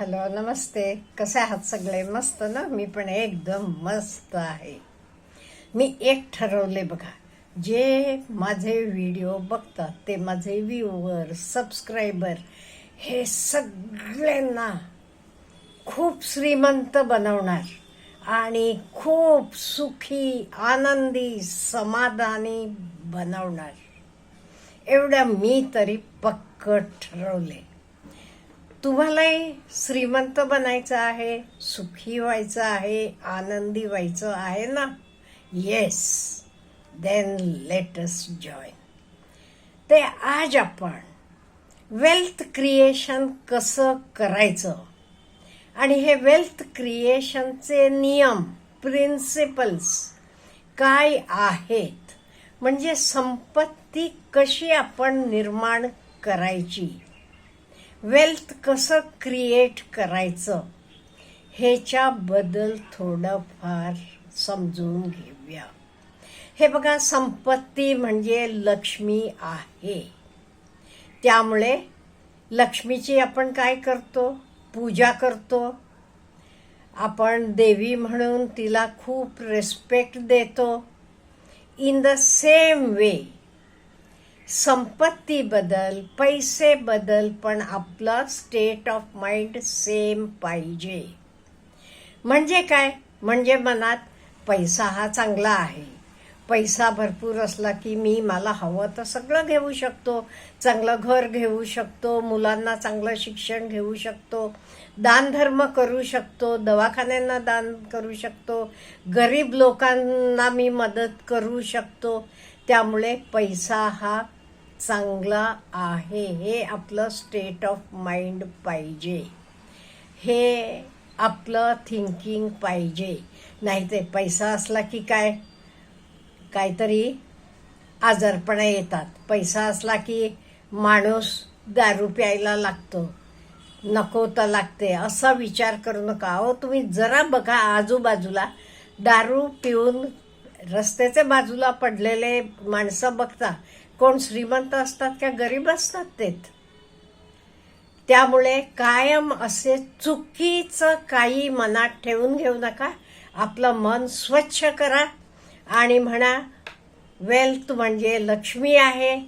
Hello नमस्ते. कसे आहात सगळे? मस्त ना? मी पण एकदम मस्त आहे. मी एक ठरवले बघा जे माझे व्हिडिओ बघतात ते माझे व्ह्यूवर सबस्क्रायबर हे सगळ्यांना खूप श्रीमंत बनवणार आणि खूप सुखी आनंदी समाधानी बनवणार. एवढं मी तरी पक्क ठरवले तुम्हालाही श्रीमंत बनायचं आहे सुखी व्हायचं आहे आनंदी व्हायचं आहे ना? येस देन लेटस जॉईन ते आज आपण वेल्थ क्रिएशन कसं करायचं? आणि हे वेल्थ क्रिएशनचे नियम प्रिन्सिपल्स काय आहेत? म्हणजे संपत्ती कशी आपण निर्माण करायची? वेल्थ कसं क्रिएट करायचं ह्याच्याबद्दल थोडंफार समजून घेऊया. हे बघा संपत्ती म्हणजे लक्ष्मी आहे. त्यामुळे लक्ष्मीची आपण काय करतो? पूजा करतो. आपण देवी म्हणून तिला खूप रेस्पेक्ट देतो. इन द सेम वे संपत्तीबद्दल पैसेबद्दल पण आपला स्टेट ऑफ माइंड सेम पाहिजे. म्हणजे काय? म्हणजे मनात पैसा हा चांगला आहे. पैसा भरपूर असला की मी मला हवं तर सगळं घेऊ शकतो. चांगलं घर घेऊ शकतो मुलांना चांगलं शिक्षण घेऊ शकतो दानधर्म करू शकतो दवाखान्यांना दान करू शकतो गरीब लोकांना मी मदत करू शकतो. त्यामुळे पैसा हा चांगला आहे हे आपलं स्टेट ऑफ माइंड पाहिजे. हे आपलं थिंकिंग पाहिजे. नाही ते पैसा असला की काय? काहीतरी आजारपणा येतात. पैसा असला की माणूस दारू प्यायला लागतो. नको तर लागते. असा विचार करू नका. अहो तुम्ही जरा बघा आजूबाजूला. दारू पिऊन रस्त्याच्या बाजूला पडलेले माणसं बघता. कोण श्रीमंत असतात का गरीब असतात तेत त्यामुळे कायम असे चुकीचं काही मनात ठेवून घेऊ नका. आपलं मन स्वच्छ करा आणि म्हणा वेल्थ म्हणजे लक्ष्मी आहे.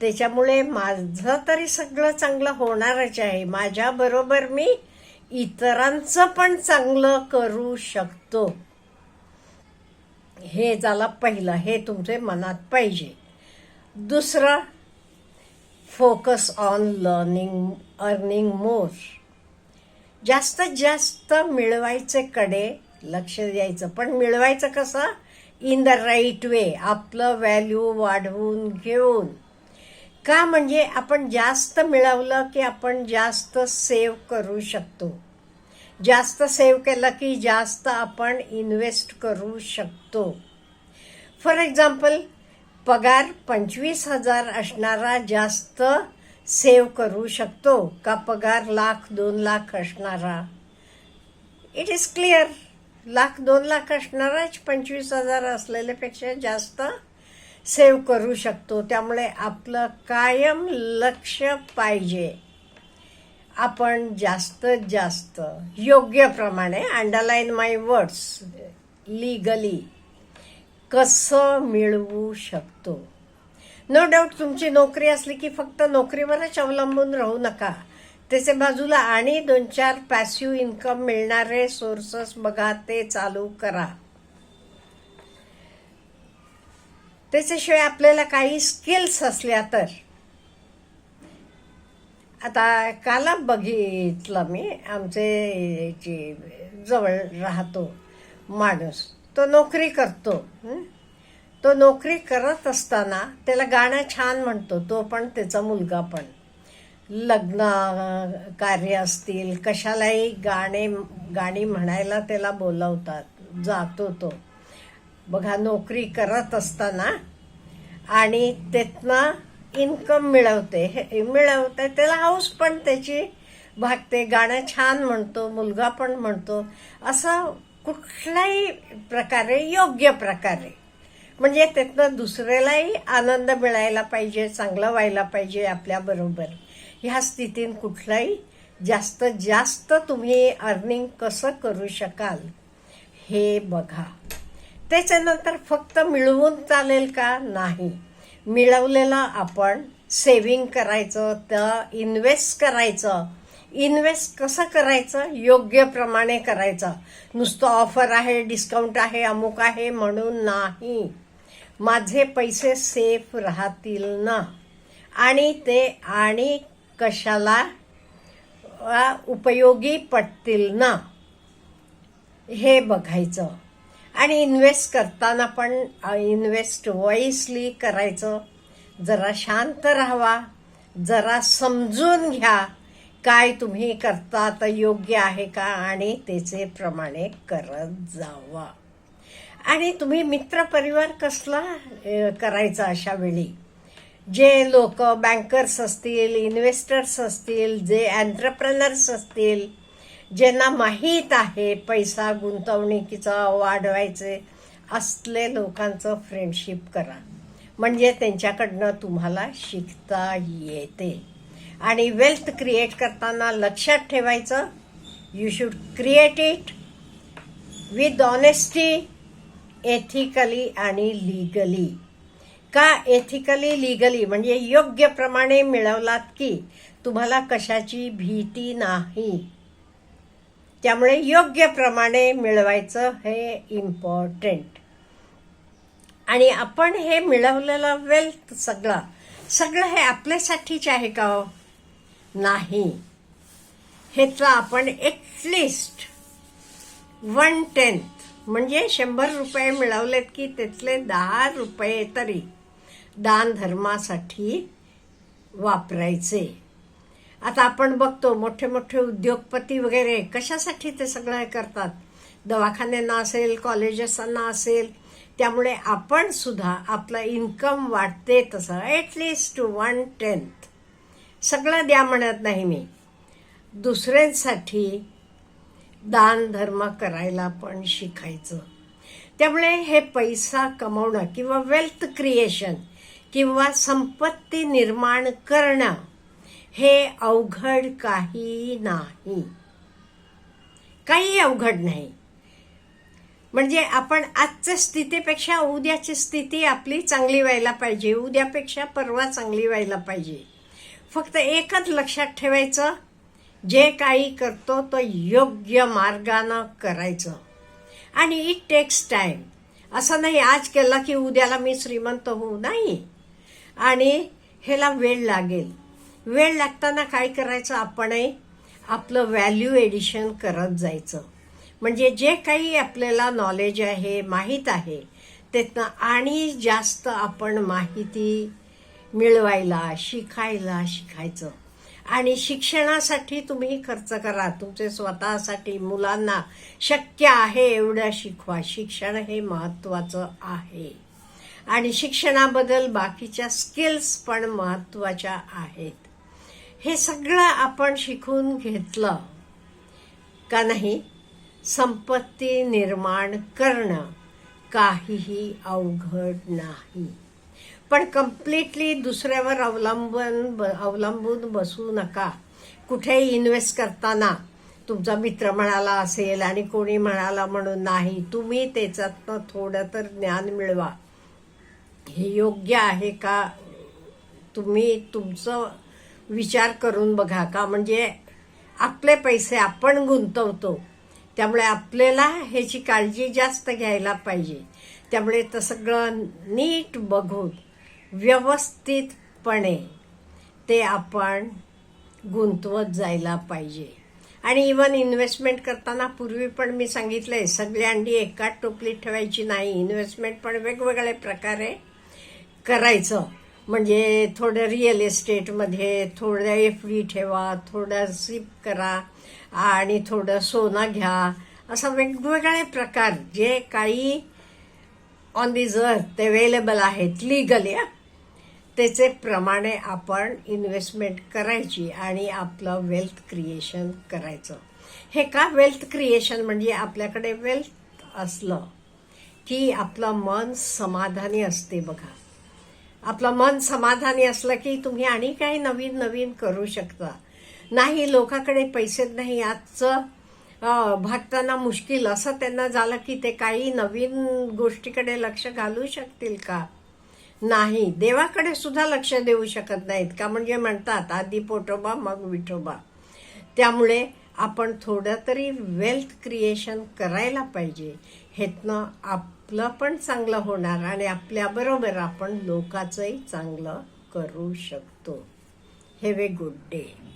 त्याच्यामुळे माझं तरी सगळं चांगलं होणारच आहे. माझ्याबरोबर मी इतरांचं पण चांगलं करू शकतो. हे झालं पहिलं. हे तुमचे मनात पाहिजे. दुसरं focus on learning earning more जास्तीत जास्त मिळवायचे कडे लक्ष द्यायचं. पण मिळवायचं कसं? इन द राईट वे आपलं व्हॅल्यू वाढवून घेऊन. का म्हणजे आपण जास्त मिळवलं की आपण जास्त सेव्ह करू शकतो? जास्त सेव्ह केलं की जास्त आपण इन्व्हेस्ट करू शकतो. फॉर एक्झाम्पल पगार पंचवीस हजार असणारा जास्त सेव्ह करू शकतो का पगार लाख दोन लाख असणारा? इट इज क्लिअर लाख दोन लाख असणाराच पंचवीस हजार असलेल्यापेक्षा जास्त सेव्ह करू शकतो. त्यामुळे आपलं कायम लक्ष पाहिजे. आपण जास्तीत जास्त योग्य प्रमाणे अंडरलाईन माय वर्ड्स लिगली कसं मिळवू शकतो? नो डाऊट तुमची नोकरी असली की फक्त नोकरीवरच अवलंबून राहू नका. त्याच्या बाजूला आणि दोन चार पॅसिव्ह इन्कम मिळणारे सोर्सेस बघा ते चालू करा. त्याच्याशिवाय आपल्याला काही स्किल्स असल्या तर. आता काला बघितलं मी आमचे जे जवळ राहतो माणूस तो नोकरी करतो. तो नोकरी करत असताना त्याला गाणं छान म्हणतो तो पण त्याचा मुलगा पण. लग्न कार्य असतील कशालाही गाणे गाणी म्हणायला त्याला बोलावतात जातो तो. बघा नोकरी करत असताना आणि त्यातनं इन्कम मिळवते. हे मिळवते त्याला हाऊस पण त्याची भागते. गाणं छान म्हणतो मुलगा पण म्हणतो. असं कुठल्याही प्रकारे योग्य प्रकारे. म्हणजे त्यातनं दुसऱ्यालाही आनंद मिळायला पाहिजे चांगलं व्हायला पाहिजे आपल्याबरोबर ह्या स्थितीत कुठलाही जास्त जास्त तुम्ही अर्निंग कसं करू शकाल हे बघा. त्याच्यानंतर फक्त मिळवून चालेल का? नाही. मिळवलेलं आपण सेविंग करायचं तर इन्व्हेस्ट करायचं. इन्व्हेस्ट कसं करायचं? योग्य प्रमाणे करायचं. नुसतं ऑफर आहे डिस्काउंट आहे अमुक आहे म्हणून नाही. माझे पैसे सेफ राहतील ना? आणि ते आणि कशाला? उपयोगी पडतील ना? हे बघायचं. आणि इन्व्हेस्ट करताना पण इन्व्हेस्ट वाईसली करायचं. जरा शांत राहावा. जरा समजून घ्या. काय तुम्ही करता? तर योग्य आहे का? आणि त्याचे प्रमाणे करत जावा. आणि तुम्ही मित्रपरिवार कसला करायचा अशा वेळी? जे लोक बँकर्स असतील इन्व्हेस्टर्स असतील जे अँटरप्रनर्स असतील ज्यांना माहीत आहे पैसा गुंतवणुकीचा वाढवायचे असले लोकांचं फ्रेंडशिप करा. म्हणजे त्यांच्याकडनं तुम्हाला शिकता येते. आणि वेल्थ क्रिएट करताना लक्षात ठेवायचं you should create it with honesty ethically आणि लिगली का एथिकली लिगली म्हणजे योग्य प्रमाणे मिळवलात की तुम्हाला कशाची भीती नाही. त्यामुळे योग्य प्रमाणे मिळवायचं हे इम्पॉर्टंट आणि आपण हे मिळवलेलं वेल्थ सगळं सगळं हे आपल्यासाठीच आहे का हो? नाही. ह्याचं आपण एटलिस्ट वन टेन्थ म्हणजे शंभर रुपये मिळवलेत की त्यातले दहा रुपये तरी दान धर्मासाठी वापरायचे. आता आपण बघतो मोठे मोठे उद्योगपती वगैरे कशासाठी ते सगळं करतात? दवाखान्यांना असेल कॉलेजेसांना असेल त्यामुळे आपण सुद्धा आपलं इन्कम वाढते तसं ॲटलिस्ट वन टेन्थ सगळं द्या म्हणत नाही मी. दुसऱ्यांसाठी दान धर्म करायला पण शिकायचं. त्यामुळे हे पैसा कमवणं किंवा वेल्थ क्रिएशन किंवा संपत्ती निर्माण करणं हे अवघड काही नाही. काही अवघड नाही. म्हणजे आपण आजच्या स्थितीपेक्षा उद्याची स्थिती आपली चांगली व्हायला पाहिजे उद्यापेक्षा परवा चांगली व्हायला पाहिजे. फक्त एकच लक्षात ठेवायचं जे काही करतो तो योग्य मार्गानं करायचं. आणि इट टेक्स टाईम असं नाही आज केला की उद्याला मी श्रीमंत होऊ नाही. आणि ह्याला वेळ लागेल. वेळ लागताना काय करायचं आपणही आपलं व्हॅल्यू एडिशन करत जायचं. म्हणजे जे काही आपल्याला नॉलेज आहे माहीत आहे त्यातनं आणि जास्त आपण माहिती मिळवायला शिकायला शिकायचं. आणि शिक्षणासाठी तुम्ही खर्च करा. तुमचे स्वतःसाठी मुलांना शक्य आहे एवढं शिकवा. शिक्षण हे महत्त्वाचं आहे. आणि शिक्षणाबद्दल बाकीच्या स्किल्स पण महत्त्वाच्या आहेत. हे सगळं आपण शिकून घेतलं का नाही? संपत्ती निर्माण करणं काहीही अवघड नाही. पण कम्प्लिटली दुसऱ्यावर अवलंबून ब- अवलंबून बसू नका. कुठेही इन्व्हेस्ट करताना तुमचा मित्र म्हणाला असेल आणि कोणी म्हणाला म्हणून नाही तुम्ही त्याच्यातनं थोडं तर ज्ञान मिळवा. हे योग्य आहे का? तुम्ही तुमचं विचार करून बघा का? म्हणजे आपले पैसे आपण गुंतवतो. त्यामुळे आपल्याला ह्याची काळजी जास्त घ्यायला पाहिजे. त्यामुळे तर सगळं नीट बघून व्यवस्थितपणे ते आपण गुंतवत जायला पाहिजे. आणि इवन इन्व्हेस्टमेंट करताना पूर्वी पण मी सांगितलं आहे सगळी अंडी एकाच टोपलीत ठेवायची नाही. इन्व्हेस्टमेंट पण वेगवेगळ्या प्रकारे करायचं. म्हणजे थोडं रिअल इस्टेटमध्ये थोडं एफ डी ठेवा थोडं सिप करा आणि थोडं सोनं घ्या. असं वेगवेगळे प्रकार जे काही ऑन दिज अर्थ अवेलेबल आहेत लिगली त्याचे प्रमाणे आपण इन्व्हेस्टमेंट करायची आणि आपलं वेल्थ क्रिएशन करायचं. हे का वेल्थ क्रिएशन म्हणजे आपल्याकडे वेल्थ असलं की आपलं मन समाधानी असते बघा. आपलं मन समाधानी असलं की तुम्ही आणि काही नवीन नवीन करू शकता. नाही लोकांकडे पैसे नाही आजचं भागताना मुश्किल असं त्यांना झालं की ते काही नवीन गोष्टीकडे लक्ष घालू शकतील का? नाही देवाकडे सुद्धा लक्ष देऊ शकत नाहीत. का म्हणजे म्हणतात आधी पोटोबा मग विठोबा. त्यामुळे आपण थोडं तरी वेल्थ क्रिएशन करायला पाहिजे. हेतनं आपलं पण चांगलं होणार आणि आपल्याबरोबर आपण लोकांचंही चांगलं करू शकतो. Have a good day